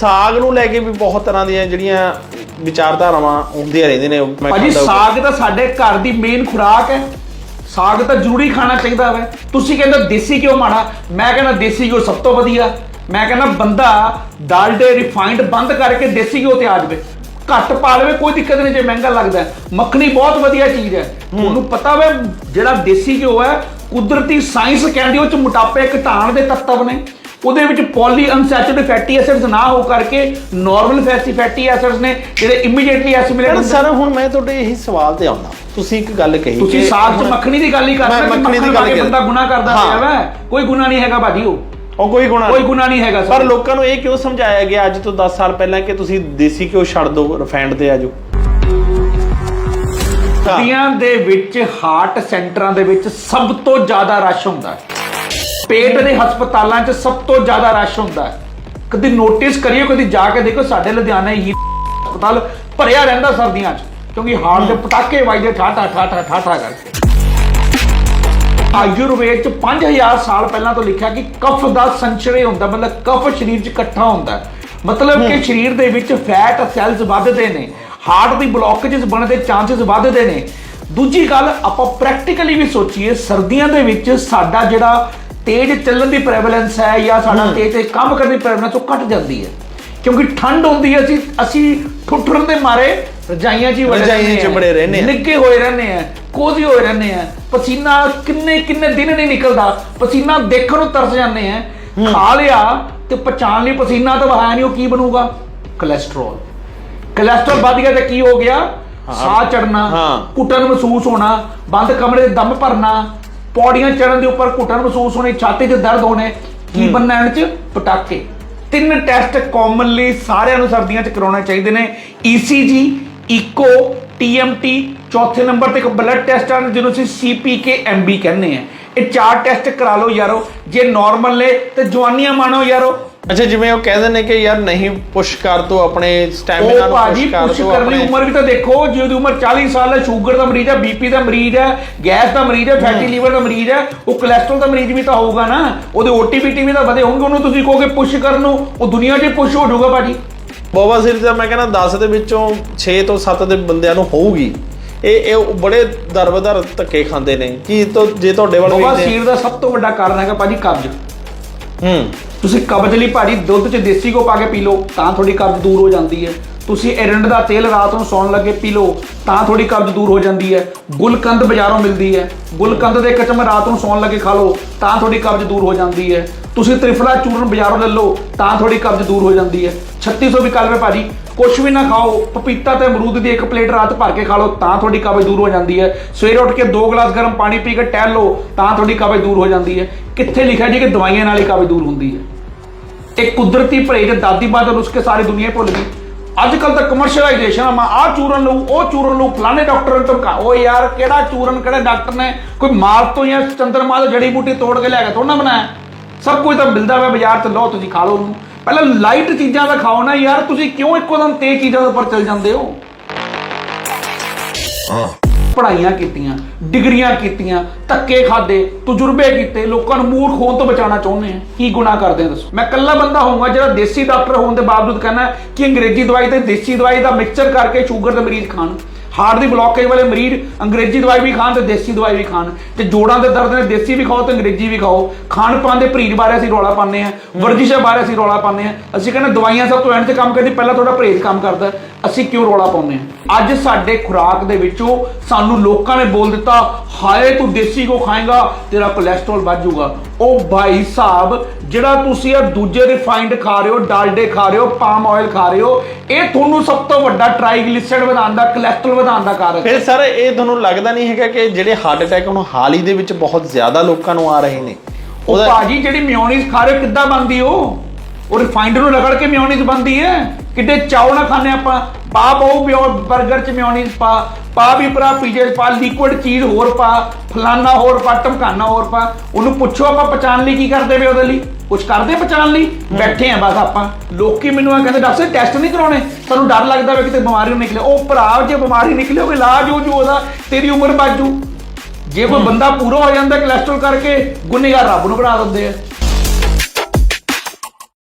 ਸਾਗ ਨੂੰ ਲੈ ਕੇ ਵੀ ਬਹੁਤ ਤਰ੍ਹਾਂ ਦੀਆਂ ਜਿਹੜੀਆਂ ਵਿਚਾਰਧਾਰਾਵਾਂ ਹੁੰਦੀਆਂ ਰਹਿੰਦੀਆਂ ਨੇ ਮੈਂ ਭਾਜੀ ਖਾਂਦਾ- ਸਾਗ ਤਾਂ ਸਾਡੇ ਘਰ ਦੀ ਮੇਨ ਖੁਰਾਕ ਹੈ। ਸਾਗ ਤਾਂ ਜ਼ਰੂਰੀ ਖਾਣਾ ਚਾਹੀਦਾ ਹੈ ਤੁਸੀਂ ਕਹਿੰਦੇ ਦੇਸੀ ਘਿਓ ਮਾੜਾ ਮੈਂ ਕਹਿੰਦਾ ਦੇਸੀ ਘਿਓ ਸਭ ਤੋਂ ਵਧੀਆ। ਮੈਂ ਕਹਿੰਦਾ ਬੰਦਾ ਡਾਲਡੇ ਰਿਫਾਈਨਡ ਬੰਦ ਕਰਕੇ ਦੇਸੀ ਘਿਓ ਤੇ ਆ ਜਾਵੇ ਘੱਟ ਪਾ ਲਵੇ ਕੋਈ ਦਿੱਕਤ ਨਹੀਂ ਜੇ ਮਹਿੰਗਾ ਲੱਗਦਾ ਹੈ। ਮੱਖਣੀ ਬਹੁਤ ਵਧੀਆ ਚੀਜ਼ ਹੈ। ਤੁਹਾਨੂੰ ਪਤਾ ਵੇ ਜਿਹੜਾ ਦੇਸੀ ਘਿਓ ਹੈ ਕੁਦਰਤੀ ਸਾਇੰਸ ਕਹਿੰਦੀ ਉਹ ਚ ਮੋਟਾਪੇ ਘਟਾਉਣ ਦੇ ਤੱਤਵ ਨੇ। ਉਹਦੇ ਵਿੱਚ ਪੋਲੀ ਅਨਸੈਚੁਰੇਟਡ ਫੈਟੀ ਐਸਿਡਸ ਨਾ ਹੋ ਕਰਕੇ ਨਾਰਮਲ ਫੈਟੀ ਫੈਟੀ ਐਸਿਡਸ ਨੇ ਜਿਹੜੇ ਇਮੀਡੀਏਟਲੀ ਐਸਿਮਿਲੇਟ ਸਰ ਹੁਣ ਮੈਂ ਤੁਹਾਡੇ ਇਹੀ ਸਵਾਲ ਤੇ ਆਉਂਦਾ। ਤੁਸੀਂ ਇੱਕ ਗੱਲ ਕਹੀ ਤੁਸੀਂ ਸਾਗ 'ਚ ਹੁਣ- ਮੱਖਣੀ ਦੀ ਗੱਲ ਹੀ ਕਰ ਰਹੇ ਮੱਖਣੀ ਦੀ ਗੱਲ ਬੰਦਾ ਗੁਨਾਹ ਕਰਦਾ। ਪਿਆ ਵਾ। ਕੋਈ ਗੁਨਾਹ ਨਹੀਂ ਹੈਗਾ ਭਾਜੀ ਉਹ। ਉਹ ਕੋਈ ਗੁਣਾ ਕੋਈ ਗੁਨਾਹ ਨਹੀਂ ਹੈਗਾ ਪਰ ਲੋਕਾਂ ਨੂੰ ਇਹ ਕਿਉਂ ਸਮਝਾਇਆ ਗਿਆ ਅੱਜ ਤੋਂ 10 ਸਾਲ ਪਹਿਲਾਂ ਕਿ ਤੁਸੀਂ ਦੇਸੀ ਘਿਓ ਛੱਡ ਦਿਓ ਰਿਫਾਈਨਡ ਤੇ ਆਜੋ ਸਰਦੀਆਂ ਦੇ ਵਿੱਚ ਹਾਰਟ ਸੈਂਟਰਾਂ ਦੇ ਵਿੱਚ ਸਭ ਤੋਂ ਜ਼ਿਆਦਾ ਰਸ਼ ਹੁੰਦਾ ਹੈ। ਪੇਟ ਦੇ ਹਸਪਤਾਲਾਂ 'ਚ ਸਭ ਤੋਂ ਜ਼ਿਆਦਾ ਰਸ਼ ਹੁੰਦਾ ਹੈ। ਕਦੀ ਨੋਟਿਸ ਕਰਿਓ ਕਦੀ ਜਾ ਕੇ ਦੇਖੋ ਸਾਡੇ ਲੁਧਿਆਣਾ ਹੀ ਹਸਪਤਾਲ ਭਰਿਆ ਰਹਿੰਦਾ ਸਰਦੀਆਂ 'ਚ ਕਿਉਂਕਿ ਹਾਰਟ ਦੇ ਪਟਾਕੇ ਵੱਜਦੇ ਠਾਠਾ ਠਾਠਾ ਠਾਠਾ ਕਰਕੇ। ਆਯੁਰਵੇਦ ਚ 5000 ਸਾਲ ਪਹਿਲਾਂ ਤੋਂ ਲਿਖਿਆ ਕਿ ਕਫ ਦਾ ਸੰਚਰੇ ਹੁੰਦਾ ਮਤਲਬ ਕਫ ਸਰੀਰ ਚ ਇਕੱਠਾ ਹੁੰਦਾ। ਮਤਲਬ ਕਿ ਸਰੀਰ ਦੇ ਵਿੱਚ ਫੈਟ ਸੈਲਸ ਵੱਧਦੇ ਨੇ ਹਾਰਟ ਦੀ ਬਲੌਕੇजेस ਬਣਨ ਦੇ ਚਾਂਸਸ ਵੱਧਦੇ ਨੇ। ਦੂਜੀ ਗੱਲ ਆਪਾਂ ਪ੍ਰੈਕਟੀਕਲੀ ਵੀ ਸੋਚੀਏ ਸਰਦੀਆਂ ਦੇ ਵਿੱਚ ਸਾਡਾ ਜਿਹੜਾ ਤੇਜ਼ ਚੱਲਣ ਦੀ ਪ੍ਰੈਵਲੈਂਸ ਹੈ ਜਾਂ ਸਾਡਾ ਤੇਜ਼ ਤੇ ਕੰਮ ਕਰਨ ਦੀ ਪ੍ਰੈਵਲੈਂਸ ਉਹ ਘਟ ਜਾਂਦੀ ਹੈ। ਕਿਉਂਕਿ ਠੰਡ ਹੁੰਦੀ ਹੈ ਅਸੀਂ ਅਸੀਂ ਠੁੱਠਰਨ ਦੇ ਮਾਰੇ ਰਜਾਈਆਂ 'ਚ ਹੀ ਵੜੇ ਰਜਾਈਆਂ 'ਚ। ਬੜੇ ਰਹਿੰਦੇ ਹਾਂ। ਨਿੱਘੇ ਹੋਏ ਰਹਿੰਦੇ ਆ ਕੋਜ਼ੀ ਹੋਏ ਰਹਿੰਦੇ ਆ ਪਸੀਨਾ ਕਿੰਨੇ ਕਿੰਨੇ ਦਿਨ ਨਹੀਂ ਨਿਕਲਦਾ। ਪਸੀਨਾ ਦੇਖਣ ਨੂੰ ਤਰਸ ਜਾਂਦੇ ਆ ਖਾ ਲਿਆ ਤੇ ਪਛਾਣ ਲਈ ਪਸੀਨਾ ਤਾਂ ਵਹਾਇਆ ਨਹੀਂ ਉਹ ਕੀ ਬਣੂਗਾ? ਕੋਲੇਸਟ੍ਰੋਲ ਕੋਲੇਸਟ੍ਰੋਲ ਵੱਧ ਗਿਆ ਤੇ ਕੀ ਹੋ ਗਿਆ? ਸਾਹ ਚੜਨਾ ਹਾਂ। ਘੁੱਟਣ ਮਹਿਸੂਸ ਹੋਣਾ ਬੰਦ ਕਮਰੇ ਦੇ ਦਮ ਭਰਨਾ ਪੌੜੀਆਂ ਚੜਨ ਦੇ ਉੱਪਰ ਘੁੱਟਣ ਮਹਿਸੂਸ ਹੋਣੀ ਛਾਤੀ 'ਚ ਦਰਦ ਹੋਣੇ ਕੀ ਬੰਨਣਾ ਇਹਨਾਂ 'ਚ? ਪਟਾਕੇ। ਤਿੰਨ ਟੈਸਟ ਕਾਮਨਲੀ ਸਾਰਿਆਂ ਨੂੰ ਸਰਦੀਆਂ 'ਚ ਕਰਾਉਣੇ ਚਾਹੀਦੇ ਨੇ। ECG ਇਕੋ TMT ਚੌਥੇ ਨੰਬਰ ਤੇ ਇੱਕ ਬਲੱਡ ਟੈਸਟ ਆ ਜਿਹਨੂੰ ਅਸੀਂ CPK MB ਕਹਿੰਦੇ ਆ। ਇਹ ਚਾਰ ਟੈਸਟ ਕਰਾ ਲਓ ਯਾਰੋ। ਜੇ ਨਾਰਮਲ ਨੇ ਤੇ ਜਵਾਨੀਆਂ ਮਾਣੋ ਯਾਰੋ। ਅੱਛਾ ਜਿਵੇਂ ਉਹ ਕਹਿੰਦੇ ਨੇ ਕਿ ਯਾਰ ਨਹੀਂ ਪੁਸ਼ ਕਰ ਦੋ ਆਪਣੇ ਸਟੈਮਿਨਾ ਨੂੰ ਪੁਸ਼ ਕਰ ਪੁਸ਼ ਦੋ ਕਰਨ ਦੀ ਆਪਣੇ ਉਮਰ ਵੀ ਤਾਂ ਦੇਖੋ ਜੇ ਉਹਦੀ ਉਮਰ 40 ਸਾਲ ਹੈ ਸ਼ੂਗਰ ਦਾ ਮਰੀਜ਼ ਹੈ ਬੀਪੀ ਦਾ ਮਰੀਜ਼ ਹੈ ਗੈਸ ਦਾ ਮਰੀਜ਼ ਹੈ ਫੈਟੀ ਲੀਵਰ ਦਾ ਮਰੀਜ਼ ਹੈ ਉਹ ਕੋਲੇਸਟ੍ਰੋਲ ਦਾ ਮਰੀਜ਼ ਵੀ ਤਾਂ ਹੋਊਗਾ ਨਾ। ਉਹਦੇ ਓਟੀਪੀਟੀ ਵੀ ਤਾਂ ਵਧੇ ਹੋਣਗੇ ਉਹਨੂੰ ਤੁਸੀਂ ਕਹੋਗੇ ਪੁਸ਼ ਕਰਨ ਨੂੰ। ਉਹ ਦੁਨੀਆ 'ਚ ਪੁਸ਼ ਹੋ ਜਾਊਗਾ ਭਾਜੀ। ਬੋਬਾ ਸੀਰ ਦਾ ਮੈਂ ਕਹਿੰਦਾ 10 ਦੇ ਵਿੱਚੋਂ 6 ਤੋਂ 7 ਦੇ ਬੰਦਿਆਂ ਨੂੰ ਹੋਊਗੀ। ਇਹ ਇਹ ਬੜੇ ਦਰਬਦਰ ਧੱਕੇ ਖਾਂਦੇ ਨੇ। ਕੀ ਤੋਂ ਜੇ ਤੁਹਾਡੇ ਵੱਲ ਵੇਖਦੇ ਸੀਰ ਦਾ ਸਭ ਤੋਂ ਵੱਡਾ ਕਾਰਨ ਹੈਗਾ ਭਾਜੀ ਕਬਜ਼ ਹੂੰ। ਤੁਸੀਂ ਕਬਜ਼ ਲਈ ਭਾਜੀ ਦੁੱਧ 'ਚ ਦੇਸੀ ਘਿਓ ਪਾ ਕੇ ਪੀ ਲਓ ਤਾਂ ਥੋੜੀ ਕਬਜ਼ ਦੂਰ ਹੋ ਜਾਂਦੀ ਹੈ। ਤੁਸੀਂ ਐਰੰਡ ਦਾ ਤੇਲ ਰਾਤ ਨੂੰ ਸੌਣ ਲੱਗੇ ਪੀ ਲਓ ਤਾਂ ਥੋੜੀ ਕਬਜ਼ ਦੂਰ ਹੋ ਜਾਂਦੀ ਹੈ। ਗੁਲਕੰਦ ਬਾਜ਼ਾਰੋਂ ਮਿਲਦੀ ਹੈ। ਗੁਲਕੰਦ ਦੇ ਕਚਮ ਰਾਤ ਨੂੰ ਸੌਣ ਲੱਗੇ ਖਾ ਲਓ ਤਾਂ ਥੋੜੀ ਕਬਜ਼ ਦੂਰ ਹੋ ਜਾਂਦੀ ਹੈ। ਤੁਸੀਂ ਤ੍ਰਿਫਲਾ ਚੂਰਨ ਬਾਜ਼ਾਰੋਂ ਲੈ ਲਓ ਤਾਂ ਥੋੜੀ ਕਬਜ਼ ਦੂਰ ਹੋ ਜਾਂਦੀ ਹੈ। 3600 ਵੀ ਕਲਵੇ ਭਾਜੀ, ਕੁਛ ਵੀ ਨਾ ਖਾਓ, ਪਪੀਤਾ ਤੇ ਅਮਰੂਦ ਦੀ ਇੱਕ ਪਲੇਟ ਰਾਤ ਭਰ ਕੇ ਖਾ ਲਓ, ਤਾਂ ਤੁਹਾਡੀ ਕਬਜ਼ ਦੂਰ ਹੋ ਜਾਂਦੀ ਹੈ। ਸਵੇਰੇ ਉੱਠ ਕੇ ਦੋ ਗਲਾਸ ਗਰਮ ਪਾਣੀ ਪੀ ਕੇ ਟਹਿਲ ਲਓ, ਤਾਂ ਥੋੜੀ ਕਬਜ਼ ਦੂਰ ਹੋ ਜਾਂਦੀ ਹੈ। ਕਿੱਥੇ ਲਿਖਿਆ ਜੀ ਕਿ ਦਵਾਈਆਂ ਨਾਲ ਹੀ ਕਬਜ਼ ਦੂਰ ਹੁੰਦੀ ਹੈ? ਇਹ ਕੁਦਰਤੀ ਪਰਹੇਜ ਦਾਦੀ ਬਾਦ ਨੁਸਖੇ ਸਾਰੀ ਦੁਨੀਆ ਭੁੱਲ ਗਈ। ਅੱਜ ਕੱਲ ਤਾਂ ਕਮਰਸ਼ੀਅਲਾਈਜੇਸ਼ਨ ਆ ਮੈਂ, ਆਹ ਚੂਰਨ ਲਊ, ਉਹ ਚੂਰਨ ਲਊ, ਫਲਾਣੇ ਡਾਕਟਰ ਤੋਂ ਕਾ ਉਹ ਯਾਰ, ਕਿਹੜਾ ਚੂਰਨ, ਕਿਹੜੇ ਡਾਕਟਰ ਨੇ? ਕੋਈ ਮਾਰ ਤੋਂ ਜਾਂ ਚੰਦਰਮਾ ਤੋਂ ਜੜੀ ਬੂਟੀ ਤੋੜ ਕੇ ਲਿਆ ਕੇ ਥੋੜਾ ਬਣਾਇਆ। ਸਭ ਕੁਝ ਤਾਂ ਮਿਲਦਾ ਵਾ ਬਾਜ਼ਾਰ 'ਚ, ਲਓ ਤੁਸੀਂ ਖਾ ਲਓ ਉਹਨੂੰ। ਪਹਿਲਾਂ ਲਾਈਟ ਚੀਜ਼ਾਂ ਦਾ ਖਾਓ ਨਾ ਯਾਰ ਤੁਸੀਂ ਕਿਉਂ ਇੱਕੋ ਦਮ ਤੇਜ਼ ਚੀਜ਼ਾਂ ਦੇ ਉੱਪਰ ਚੱਲ ਜਾਂਦੇ ਹੋ? ਪੜ੍ਹਾਈਆਂ ਕੀਤੀਆਂ ਡਿਗਰੀਆਂ ਕੀਤੀਆਂ ਧੱਕੇ ਖਾਦੇ ਤਜਰਬੇ ਕੀਤੇ ਲੋਕਾਂ ਨੂੰ ਮੂਰਖ ਹੋਣ ਤੋਂ ਬਚਾਉਣਾ ਚਾਹੁੰਦੇ ਆ। ਕੀ ਗੁਨਾਹ ਕਰਦੇ ਆ ਦੱਸੋ। ਮੈਂ ਇਕੱਲਾ ਬੰਦਾ ਹੋਊਗਾ ਜਿਹੜਾ ਦੇਸੀ ਡਾਕਟਰ ਹੋਣ ਦੇ ਬਾਵਜੂਦ ਕਹਿੰਦਾ ਕਿ ਅੰਗਰੇਜ਼ੀ ਦਵਾਈ ਤੇ ਦੇਸੀ ਦਵਾਈ ਦਾ ਮਿਕਸਚਰ ਕਰਕੇ ਸ਼ੂਗਰ ਦੇ ਮਰੀਜ਼ ਖਾਣ। ਹਾਰਟ ਦੀ ਬਲੌਕੇਜ ਵਾਲੇ ਮਰੀਜ਼ ਅੰਗਰੇਜ਼ੀ ਦਵਾਈ ਵੀ ਖਾਣ ਤੇ ਦੇਸੀ ਦਵਾਈ ਵੀ ਖਾਣ। ਤੇ ਜੋੜਾਂ ਦੇ ਦਰਦ ਨੇ ਦੇਸੀ ਵੀ ਖਾਓ ਤੇ ਅੰਗਰੇਜ਼ੀ ਵੀ ਖਾਓ। ਖਾਣ ਪਾਣ ਦੇ ਪਰਹੇਜ਼ ਬਾਰੇ ਅਸੀਂ ਰੌਲਾ ਪਾਉਂਦੇ ਆ ਵਰਜਿਸ਼ਾਂ ਬਾਰੇ ਅਸੀਂ ਰੌਲਾ ਪਾਉਂਦੇ ਆ ਅਸੀਂ ਕਹਿੰਦੇ ਦਵਾਈਆਂ ਸਭ ਤੋਂ ਐਂਡ ਤੇ ਕੰਮ ਕਰਦੀ, ਪਹਿਲਾਂ ਤੁਹਾਡਾ ਪਰਹੇਜ਼ ਕੰਮ ਕਰਦਾ ਅਸੀਂ ਕਿਉਂ ਰੌਲਾ ਪਾਉਂਦੇ ਆ ਅੱਜ ਸਾਡੇ ਖੁਰਾਕ ਦੇ ਵਿੱਚੋਂ ਸਾਨੂੰ ਲੋਕਾਂ ਨੇ ਬੋਲ ਦਿੱਤਾ, ਹਾਏ ਤੂੰ ਦੇਸੀ ਕੋ ਖਾਏਗਾ? ਤੇਰਾ ਕੋਲੇਸਟ੍ਰੋਲ ਵੱਧ ਜਾਊਗਾ। ਉਹ ਭਾਈ ਸਾਹਿਬ ਜਿਹੜਾ ਤੁਸੀਂ ਇਹ ਦੂਜੇ ਰਿਫਾਈਨਡ ਖਾ ਰਹੇ ਹੋ ਡਾਲਡੇ ਖਾ ਰਹੇ ਹੋ ਪਾਮ ਆਇਲ ਖਾ ਰਹੇ ਹੋ ਇਹ ਤੁਹਾਨੂੰ ਸਭ ਤੋਂ ਵੱਡਾ ਟ੍ਰਾਈਗਲਿਸਰਾਈਡ ਵਧਾਉਣ ਦਾ ਕੋਲੇਸਟ੍ਰੋਲ ਵਧਾਉਣ ਦਾ ਕਾਰਨ ਫਿਰ ਸਰ ਇਹ ਤੁਹਾਨੂੰ ਲੱਗਦਾ ਨਹੀਂ ਹੈਗਾ ਕਿ ਜਿਹੜੇ ਹਾਰਟ ਅਟੈਕ ਹੁਣ ਹਾਲ ਹੀ ਦੇ ਵਿੱਚ ਬਹੁਤ ਜ਼ਿਆਦਾ ਲੋਕਾਂ ਨੂੰ ਆ ਰਹੇ ਨੇ? ਉਹ ਭਾਜੀ ਜਿਹੜੀ ਮਿਓਨੀਜ਼ ਖਾ ਰਹੇ ਕਿੱਦਾਂ ਬਣਦੀ ਉਹ? ਉਹ ਰਿਫਾਈਨਡ ਨੂੰ ਰਗੜ ਕੇ ਮਿਓਨੀਜ਼ ਬਣਦੀ ਹੈ। ਕਿੱਡੇ ਚਾਉ ਨਾ ਖਾਣੇ ਆਪਾਂ। ਪਾ ਬਹੁ ਪਿਓ 버ਗਰ ਚ ਮਿਓਨੀਜ਼ ਪਾ। ਪਾ ਵੀ ਭਰਾ ਪੀਜੇ ਪਾ ਲਿਕੁਇਡ ਚੀਜ਼ ਹੋਰ ਪਾ। ਫਲਾਨਾ ਹੋਰ ਪਾ ਟਮਕਾਨਾ ਹੋਰ ਪਾ। ਉਹਨੂੰ ਪੁੱਛੋ ਆਪਾਂ ਪਛਾਣ ਲਈ ਕੀ ਕਰਦੇ ਵੇ ਉਹਦੇ ਲਈ। ਕੁਝ ਕਰਦੇ ਪਛਾਣ ਲਈ? ਬੈਠੇ ਆ ਬਸ ਆਪਾਂ। ਲੋਕੀ ਮੈਨੂੰ ਆ ਕਹਿੰਦੇ ਡਾਕਟਰ ਟੈਸਟ ਨਹੀਂ ਕਰਾਉਣੇ? ਸਾਨੂੰ ਡਰ ਲੱਗਦਾ ਵੇ ਕਿਤੇ ਬਿਮਾਰੀ ਨੂੰ ਨਿਕਲੇ। ਉਹ ਭਰਾ ਜੇ ਬਿਮਾਰੀ ਨਿਕਲੇ ਉਹ ਇਲਾਜ ਹੋ ਜੂ ਉਹਦਾ। ਤੇਰੀ ਉਮਰ ਬਾਜੂ ਜੇ। ਕੋਈ ਬੰਦਾ ਪੂਰਾ ਹੋ ਜਾਂਦਾ ਕੋਲੇਸਟ੍ਰੋਲ ਕਰਕੇ ਗੁਨੇਗਾਰ ਰੱਬ ਨੂੰ ਬਣਾ ਦਿੰਦੇ ਆ।